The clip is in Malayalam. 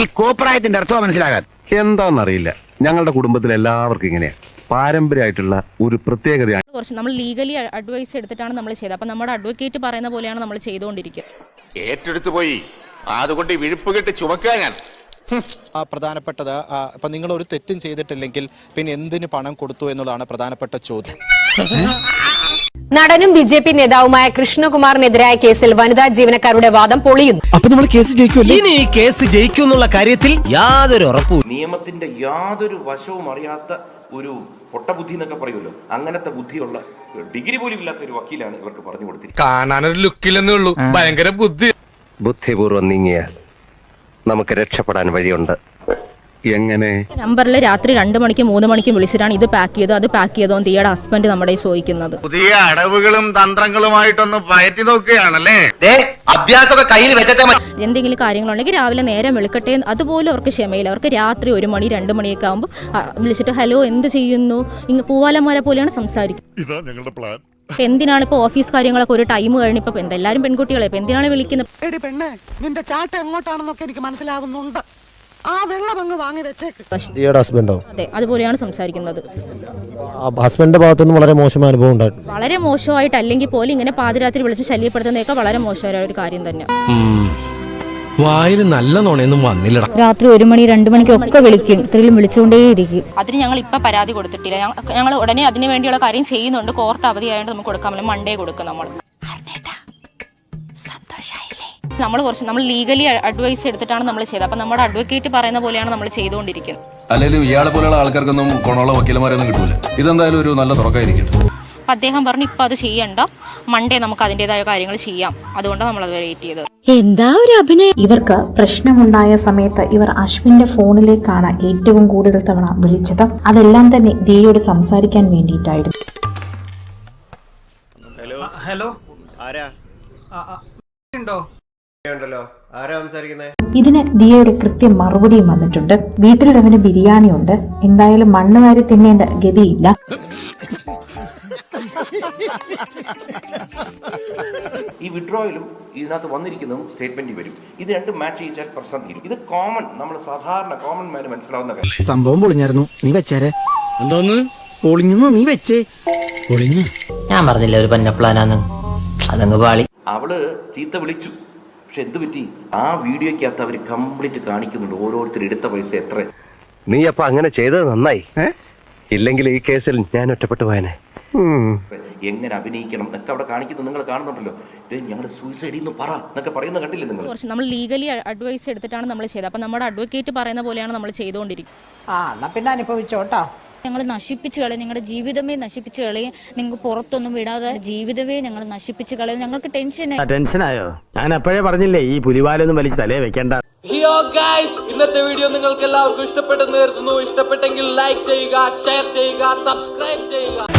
ഈ കോപ്രായത്തിന്റെ അർത്ഥം മനസ്സിലാകാൻ എന്താണെന്നറിയില്ല ഞങ്ങളുടെ കുടുംബത്തിൽ എല്ലാവർക്കും ഇങ്ങനെയാണ് പാരമ്പര്യമായിട്ടുള്ള ഒരു പ്രത്യേകതയാണ്. കുറച്ച് നമ്മൾ ലീഗലി അഡ്വൈസ് എടുത്തിട്ടാണ് നമ്മൾ ചെയ്തത്. അപ്പൊ നമ്മുടെ അഡ്വക്കേറ്റ് പറയുന്ന പോലെയാണ് നമ്മൾ ചെയ്തുകൊണ്ടിരിക്കുന്നത് ഏറ്റെടുത്തു പോയി. അതുകൊണ്ട് വിഴുപ്പ് കെട്ട് ചുമക്കുക ഞാൻ. ആ പ്രധാനപ്പെട്ടത് ഇപ്പൊ നിങ്ങൾ ഒരു തെറ്റും ചെയ്തിട്ടില്ലെങ്കിൽ പിന്നെ എന്തിന് പണം കൊടുത്തു എന്നുള്ളതാണ് പ്രധാനപ്പെട്ട ചോദ്യം. നടനും ബി ജെ പി നേതാവുമായ കൃഷ്ണകുമാറിനെതിരായ കേസിൽ വനിതാ ജീവനക്കാരുടെ വാദം പൊളിയുന്നു. അപ്പൊ നമ്മൾ കേസ് ജയിക്കുമല്ലേ ഇനി ഈ കേസ് ജയിക്കുന്നുള്ള കാര്യത്തിൽ യാതൊരു ഉറപ്പും നിയമത്തിന്റെ യാതൊരു വശവും അറിയാത്ത ഒരു പൊട്ടബുദ്ധി എന്നൊക്കെ പറയുമല്ലോ. അങ്ങനത്തെ ബുദ്ധിയുള്ള ഡിഗ്രി പോലും ഇല്ലാത്ത ഒരു വക്കീലാണ് ഇവർക്ക് പറഞ്ഞു കൊടുത്തിരിക്കുന്നത്. കാണാനൊരു ലുക്കില്ലെന്നേ ഉള്ളൂ. ഭയങ്കര ബുദ്ധി. ബുദ്ധിപൂർവം നീങ്ങിയാൽ നമുക്ക് രക്ഷപ്പെടാൻ വഴിയുണ്ട്. എങ്ങനെ? നമ്പറിൽ രാത്രി രണ്ട് മണിക്ക് മൂന്ന് മണിക്കും വിളിച്ചിട്ടാണ് ഇത് പാക്ക് ചെയ്തോ അത് പാക്ക് ചെയ്തോ എന്ന് തീയുടെ ഹസ്ബൻഡ് നമ്മുടെ ചോദിക്കുന്നത്. പുതിയ അടവുകളും തന്ത്രങ്ങളുമായിട്ടൊന്ന് പയറ്റി നോക്കുകയാണല്ലേ? അഭ്യാസമൊക്കെ കയ്യിൽ വെച്ചിട്ടേ എന്തെങ്കിലും കാര്യങ്ങളുണ്ടെങ്കിൽ രാവിലെ നേരം വിളിക്കട്ടെ അതുപോലും അവർക്ക് ക്ഷമയില്ല. അവർക്ക് രാത്രി ഒരു മണി രണ്ട് മണിയൊക്കെ ആകുമ്പോൾ വിളിച്ചിട്ട് ഹലോ എന്ത് ചെയ്യുന്നു? ഇങ്ങ് പൂവാലന്മാരെ പോലെയാണ് സംസാരിക്കുന്നത് ഇതാ ഞങ്ങളുടെ പ്ലാൻ ഇപ്പൊ എന്തിനാണ് ഇപ്പോൾ ഓഫീസ് കാര്യങ്ങളൊക്കെ ഒരു ടൈം കഴിഞ്ഞ് ഇപ്പൊ എന്തെല്ലാരും പെൺകുട്ടികളെ ഇപ്പൊ എന്തിനാണ് വിളിക്കുന്നത്? എടി പെണ്ണെ നിന്റെ ചാട്ട എങ്ങോട്ടാണെന്നൊക്കെ എനിക്ക് മനസ്സിലാവുന്നുണ്ട്. ആ വെള്ളം അങ്ങ് വാങ്ങി വെച്ചേക്ക്. ദിയയുടെ ഹസ്ബൻഡോ? അതെ അതുപോലെയാണ് സംസാരിക്കുന്നത്. ഹസ്ബൻഡിന്റെ ഭാഗത്തുനിന്ന് വളരെ മോശമായ അനുഭവം ഉണ്ടായിട്ടുണ്ട് വളരെ മോശമായിട്ട് അല്ലെങ്കിൽ പോലും ഇങ്ങനെ പാതിരാത്രി വിളിച്ച് ശല്യപ്പെടുത്തുന്നതൊക്കെ വളരെ മോശമായ ഒരു കാര്യം തന്നെ വായിൽ നല്ല നോണയൊന്നും വന്നില്ലടാ. രാത്രി ഒരു മണി രണ്ട് മണിക്കൊക്കെ വിളിക്കും. ഇത്രയും വിളിച്ചുകൊണ്ടേയിരിക്കും. അതിന് ഞങ്ങൾ ഇപ്പൊ പരാതി കൊടുത്തിട്ടില്ല. ഞങ്ങൾ ഉടനെ അതിനു വേണ്ടിയുള്ള കാര്യം ചെയ്യുന്നുണ്ട്. കോർട്ട് അവധിയായതുകൊണ്ട് നമുക്ക് കൊടുക്കാൻ പറ്റില്ല. മൺഡേ കൊടുക്കും നമ്മൾ. നമ്മൾ കുറച്ച് നമ്മൾ ലീഗലി അഡ്വൈസ് എടുത്തിട്ടാണ് നമ്മൾ ചെയ്തത്. അപ്പം നമ്മുടെ അഡ്വക്കേറ്റ് പറയുന്ന പോലെയാണ് നമ്മൾ ചെയ്തുകൊണ്ടിരിക്കുന്നത്. അല്ലെങ്കിൽ ഇയാളെ പോലെയുള്ള ആൾക്കാർക്കൊന്നും കൊണോള വക്കീലന്മാരൊന്നും കിട്ടൂല. ഇതെന്തായാലും ഒരു നല്ല അപ്പം അദ്ദേഹം പറഞ്ഞു ഇപ്പം അത് ചെയ്യണ്ട. മൺഡേ നമുക്ക് അതിന്റെതായ കാര്യങ്ങൾ ചെയ്യാം. അതുകൊണ്ടാണ് നമ്മൾ അത് വെയിറ്റ് ചെയ്തത്. എന്താ ഒരു അഭിനയം? ഇവർക്ക് പ്രശ്നമുണ്ടായ സമയത്ത് ഇവർ അശ്വിന്റെ ഫോണിലേക്കാണ് ഏറ്റവും കൂടുതൽ തവണ വിളിച്ചത്. അതെല്ലാം തന്നെ ദിയയോട് സംസാരിക്കാൻ വേണ്ടിയിട്ടായിരുന്നു. ഹലോ. ഇതിന് ദിയയുടെ കൃത്യം മറുപടിയും വന്നിട്ടുണ്ട്. വീട്ടിൽ അവന് ബിരിയാണി ഉണ്ട്. എന്തായാലും മണ്ണ് വാരി തിന്നേണ്ട ഗതിയില്ല. ഈ വിഡ്രോയിലും ഇതിനകത്ത് വന്നിരിക്കുന്നതും സ്റ്റേറ്റ്മെന്റ് വരും. ഇത് രണ്ടും മാച്ച് ചെയ്യിച്ചാൽ പ്രശ്നം തീരും ഇത് കോമൺ നമ്മൾ സാധാരണ കോമൺ മാന് മനസ്സിലാവുന്ന കാര്യം. സംഭവം പൊളിഞ്ഞായിരുന്നു. നീ വെച്ചേരെ. എന്തോന്ന്? പൊളിഞ്ഞു നീ വെച്ചേ. പൊളിഞ്ഞു? ഞാൻ പറഞ്ഞില്ല ഒരു പന്നപ്ലാനാന്ന്? അതങ്ങ് പാളി. അവൾ ചീത്ത വിളിച്ചു. പക്ഷെ എന്ത് പറ്റി? ആ വീഡിയോക്കകത്ത് അവർ കംപ്ലീറ്റ് കാണിക്കുന്നുണ്ട്. ഓരോരുത്തർ എടുത്ത പൈസ എത്ര? നീ അപ്പൊ അങ്ങനെ ചെയ്തത് നന്നായി. ഇല്ലെങ്കിൽ ഈ കേസിൽ ഞാൻ ഒറ്റപ്പെട്ടു പോയനെ. എങ്ങനെ അഭിനയിക്കണം? എന്നൊക്കെ അവിടെ കാണിക്കുന്നത് നിങ്ങൾ കാണുന്നുണ്ടല്ലോ. ഇത് ഞങ്ങൾ സൂയിസൈഡ് എന്ന് പറ എന്നൊക്കെ പറയുന്ന കണ്ടില്ലേ നിങ്ങൾ? കുറച്ച് നമ്മൾ ലീഗലി അഡ്വൈസ് എടുത്തിട്ടാണ് നമ്മൾ ചെയ്തത്. അപ്പൊ നമ്മുടെ അഡ്വക്കേറ്റ് പറയുന്ന പോലെയാണ് നമ്മൾ ചെയ്തുകൊണ്ടിരിക്കുന്നത്. ആ എന്നാ പിന്നെ അനുഭവിച്ചോട്ടോ. ഞങ്ങൾ നശിപ്പിച്ചു കളയും. നിങ്ങളുടെ ജീവിതമേ നശിപ്പിച്ചു കളയും. നിങ്ങൾക്ക് പുറത്തൊന്നും വിടാതെ ജീവിതമേ ഞങ്ങൾ നശിപ്പിച്ചു കളയും. ഞങ്ങൾക്ക് ടെൻഷൻ ടെൻഷനായോ ഞാൻ അപ്പോഴേ പറഞ്ഞില്ലേ ഈ പുലിവാലൊന്നും വലിച്ച് തലേ വെക്കേണ്ട. ഇന്നത്തെ വീഡിയോ നിങ്ങൾക്ക് എല്ലാവർക്കും ഇഷ്ടപ്പെട്ടെന്ന് കരുതുന്നു. ഇഷ്ടപ്പെട്ടെങ്കിൽ ലൈക്ക് ചെയ്യുക ഷെയർ ചെയ്യുക സബ്സ്ക്രൈബ് ചെയ്യുക.